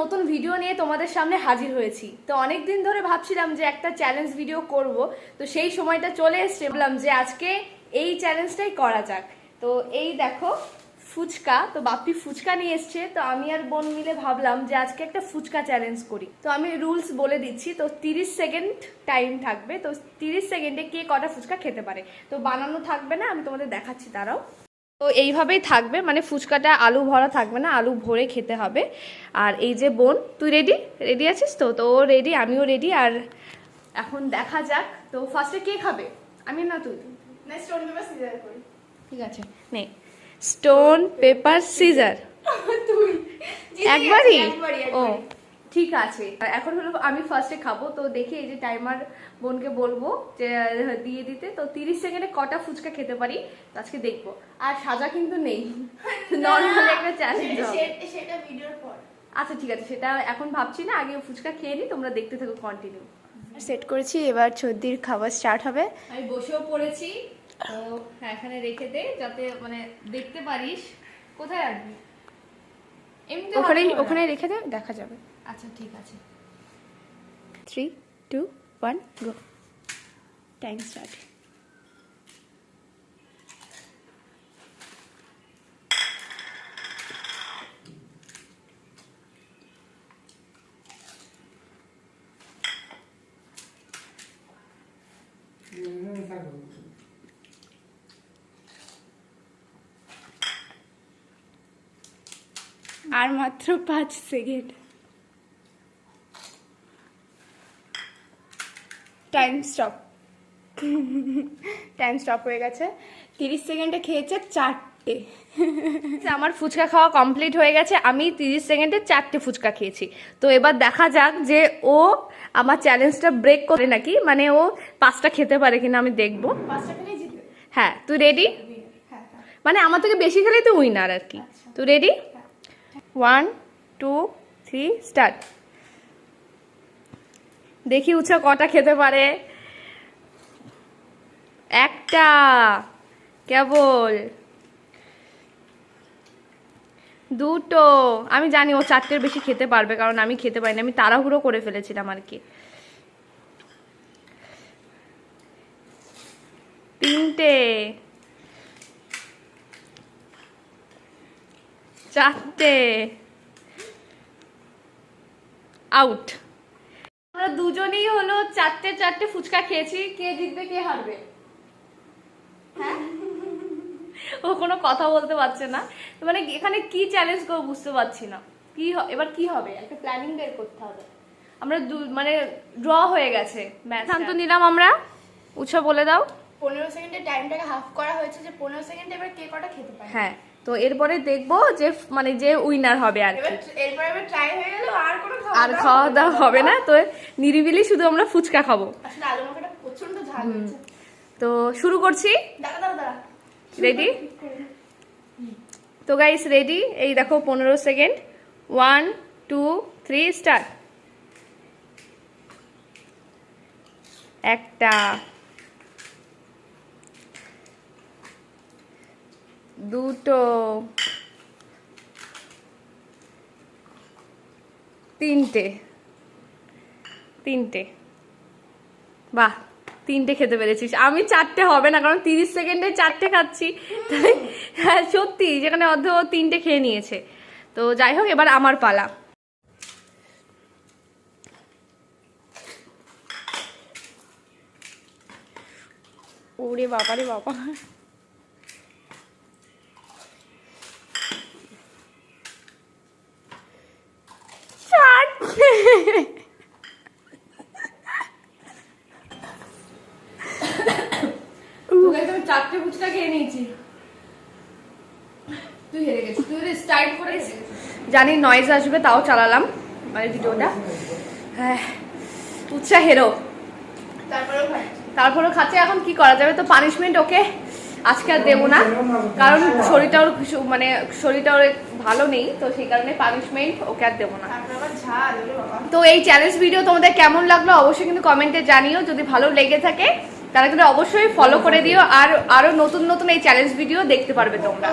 নতুন ভিডিও নিয়ে তোমাদের সামনে হাজির হয়েছি। তো অনেক দিন ধরে ভাবছিলাম যে একটা চ্যালেঞ্জ ভিডিও করব। তো সেই সময়টা চলে এসছে। বললাম যে আজকে এই চ্যালেঞ্জটাই করা যাক। তো এই দেখো, ফুচকা। তো বাপ্পি ফুচকা নিয়ে এসছে। তো আমি আর বোন মিলে ভাবলাম যে আজকে একটা ফুচকা চ্যালেঞ্জ করি। তো আমি রুলস বলে দিচ্ছি। তো তিরিশ সেকেন্ড টাইম থাকবে। তো তিরিশ সেকেন্ডে কে কটা ফুচকা খেতে পারে? তো বানানো থাকবে না, আমি তোমাদের দেখাচ্ছি তারাও তো এইভাবেই থাকবে মানে ফুচকাটা আলু ভরা থাকবে না আলু ভরে খেতে হবে। আর এই যে বোন তুই রেডি রেডি আছিস তো? তো রেডি আমিও রেডি আর এখন দেখা যাক। তো ফার্স্টে কে খাবে? আমি না তুই? ঠিক আছে নে। স্টোন পেপার সিজার তুই। একবারই? ও। ঠিক আছে। এখন হলো আমি ফার্স্টে খাব। তো দেখি এই যে টাইমার বোনকে বলব যে দিয়ে দিতে। তো তিরিশ সেকেন্ডে কটা ফুচকা খেতে পারি? আজকে দেখব। আর সাজা কিন্তু নেই। নর্মাল একটা চ্যালেঞ্জ সেটা- সেটা- সেটা ভিডিওর পর। আচ্ছা ঠিক আছে। সেটা এখন ভাবছি না। আগে ফুচকা খেয়ে নিই তোমরা দেখতে থাকো কন্টিনিউ সেট করেছি। এবার সর্দির খাবার স্টার্ট হবে। আমি বসেও পড়েছি। তো হ্যাঁ এখানে রেখে দে যাতে মানে দেখতে পারিস। কোথায় রাখবি? এমনিতে ওখানেই রাখতে হবে না। ওখানে রেখে দে দেখা যাবে। আচ্ছা ঠিক আছে। Three two one go time start আর মাত্র পাঁচ second. Time stop time stop হয়ে গেছে। তিরিশ সেকেন্ডে খেয়েছে চারটে। আমার ফুচকা খাওয়া কমপ্লিট হয়ে গেছে। আমি তিরিশ সেকেন্ডে চারটে ফুচকা খেয়েছি। তো এবার দেখা যাক যে ও আমার চ্যালেঞ্জটা ব্রেক করে নাকি মানে ও পাঁচটা খেতে পারে কিনা আমি দেখব। হ্যাঁ তুই রেডি হ্যাঁ হ্যাঁ। মানে আমার থেকে বেশি খেলেই তো উইনার আর কি। তুই ready one two three start দেখি উৎসা কটা খেতে পারে। একটা, কেবল। দুটো। আমি জানি ও চারটের বেশি খেতে পারবে, কারণ আমি খেতে পারিনি। আমি তাড়াহুড়ো করে ফেলেছিলাম আর কি। তিনটে। চারটে। আউট আমরা দুজনেই হলো চারটে চারটে ফুচকা খেয়েছি। কে জিতবে কে হারবে? হ্যাঁ? ও কোনো কথা বলতে পারছে না। মানে এখানে কি চ্যালেঞ্জ করব বুঝতে পারছি না। কি এবার কি হবে? একটা প্ল্যানিং বের করতে হবে। আমরা দু- মানে ড্র হয়ে গেছে ম্যাচ তো নিলাম আমরা। উৎসব বলে দাও। পনেরো সেকেন্ডের টাইমটাকে হাফ করা হয়েছে যে পনেরো সেকেন্ডে এবার কে কটা খেতে পারে? হ্যাঁ। তো এরপরে দেখব যে মানে যে উইনার হবে আর কি। আর খাওয়া দাওয়া হবে না। তো নিরিবিলি শুধু আমরা ফুচকা খাব। তো শুরু করছি। রেডি তো গাইস রেডি এই দেখো পনেরো second one two three start একটা। দুটো। তিনটে। তিনটে। বাহ, তিনটে খেতে পেরেছিস। আমি চারটে হবে না, কারণ তিরিশ সেকেন্ডে চারটে খাচ্ছি। হ্যাঁ সত্যি, যেখানে অর্ধ তিনটে খেয়ে নিয়েছে। তো যাই হোক, এবার আমার পালা। ওরে বাবা রে বাবা চারটে চারটে ফুচকা খেয়ে নিয়েছি। তুই হেরে গেছিস তুই স্টার্ট করে জানি নয়েজ আসবে তাও চালালাম মানে ভিডিওটা। হ্যাঁ উৎসাহ হেরো। তারপরেও খাচ্ছে। এখন কি করা যাবে? তো পানিশমেন্ট ওকে আজকে আর দেবো না। কারণ শরীরটা ওর মানে শরীরটা ওর ভালো নেই তো সেই কারণে পানিশমেন্ট ওকে আর দেবো না। তো এই চ্যালেঞ্জ ভিডিও তোমাদের কেমন লাগল অবশ্যই কিন্তু কমেন্টে জানিও। যদি ভালো লেগে থাকে তাহলে কিন্তু অবশ্যই ফলো করে দিও। আর আরও নতুন নতুন এই চ্যালেঞ্জ ভিডিও দেখতে পারবে তোমরা।